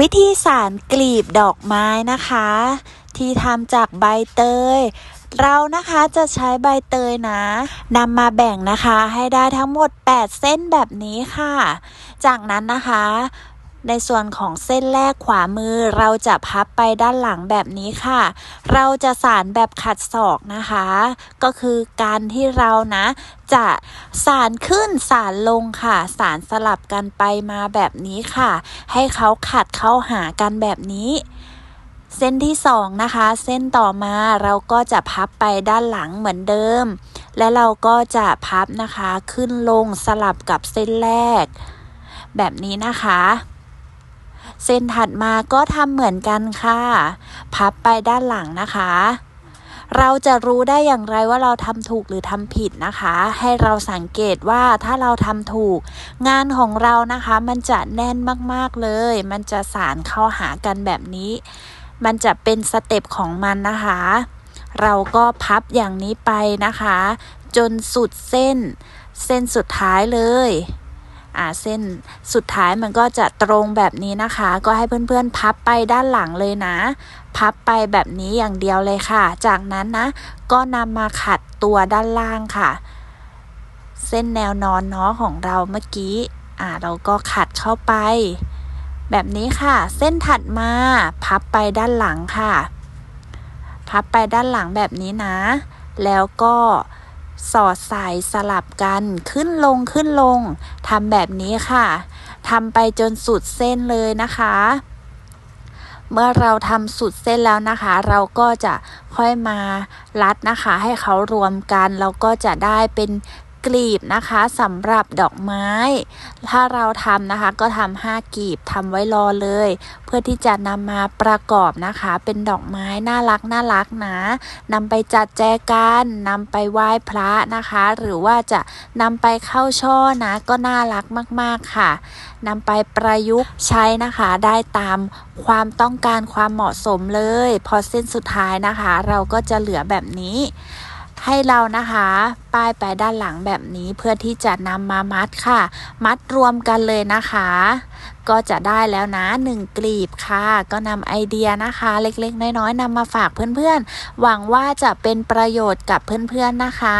วิธีสารกลีบดอกไม้นะคะ ที่ทำจากใบเตย เรานะคะจะใช้ใบเตยนะนำมาแบ่งนะคะให้ได้ทั้งหมด 8 เส้นแบบนี้ค่ะ จากนั้นนะคะ ในส่วนของเส้นแรกขวามือเราจะพับไปด้านหลังแบบนี้ค่ะ เราจะสารแบบขัดศอกนะคะ ก็คือการที่เรานะ จะสารขึ้นสารลงค่ะ สารสลับกันไปมาแบบนี้ค่ะ ให้เขาขัดเข้าหากันแบบนี้เส้นที่สองนะคะ เส้นต่อมาเราก็จะพับไปด้านหลังเหมือนเดิม และเราก็จะพับนะคะขึ้นลงสลับกับเส้นแรก แบบนี้นะคะ เส้นถัดมาก็ทำเหมือนกันค่ะ พับไปด้านหลังนะคะ เราจะรู้ได้อย่างไรว่าเราทำถูกหรือทำผิดนะคะ ให้เราสังเกตว่าถ้าเราทำถูก งานของเรานะคะ มันจะแน่นมากๆเลย มันจะสารเข้าหากันแบบนี้ มันจะเป็นสเต็ปของมันนะคะ เราก็พับอย่างนี้ไปนะคะ จนสุดเส้น เส้นสุดท้ายเลย อ่าเส้นสุดท้ายมันก็จะตรงแบบนี้นะคะ ก็ให้เพื่อนๆพับไปด้านหลังเลยนะ พับไปแบบนี้อย่างเดียวเลยค่ะ จากนั้นนะ ก็นำมาขัดตัวด้านล่างค่ะ เส้นแนวนอนเนาะของเราเมื่อกี้อ่าเราก็ขัดเข้าไป แบบนี้ค่ะ เส้นถัดมาพับไปด้านหลังค่ะ พับไปด้านหลังแบบนี้นะ แล้วก็ สอดสายสลับกันขึ้นลงขึ้นลงทำแบบนี้ค่ะทำไปจนสุดเส้นเลยนะคะ เมื่อเราทำสุดเส้นแล้วนะคะ เราก็จะค่อยมารัดนะคะ ให้เขารวมกัน เราก็จะได้เป็น กลีบนะคะสำหรับดอกไม้ ถ้าเราทำนะคะก็ทำห้ากลีบทำไว้รอเลย เพื่อที่จะนำมาประกอบนะคะ เป็นดอกไม้น่ารักน่ารักนะนำไปจัดแจกันนำไปไหว้พระนะคะ หรือว่าจะนำไปเข้าช่อนะ ก็น่ารักมาก ๆค่ะนำไปประยุกต์ใช้นะคะได้ตามความต้องการความเหมาะสมเลย พอเส้นสุดท้ายนะคะ เราก็จะเหลือแบบนี้ ให้เรานะคะ ป้ายไปด้านหลังแบบนี้เพื่อที่จะนำมามัดค่ะ มัดรวมกันเลยนะคะ ก็จะได้แล้วนะหนึ่งกลีบค่ะ ก็นำไอเดียนะคะ เล็กๆ น้อยๆนำมาฝากเพื่อนๆ หวังว่าจะเป็นประโยชน์กับเพื่อนๆนะคะ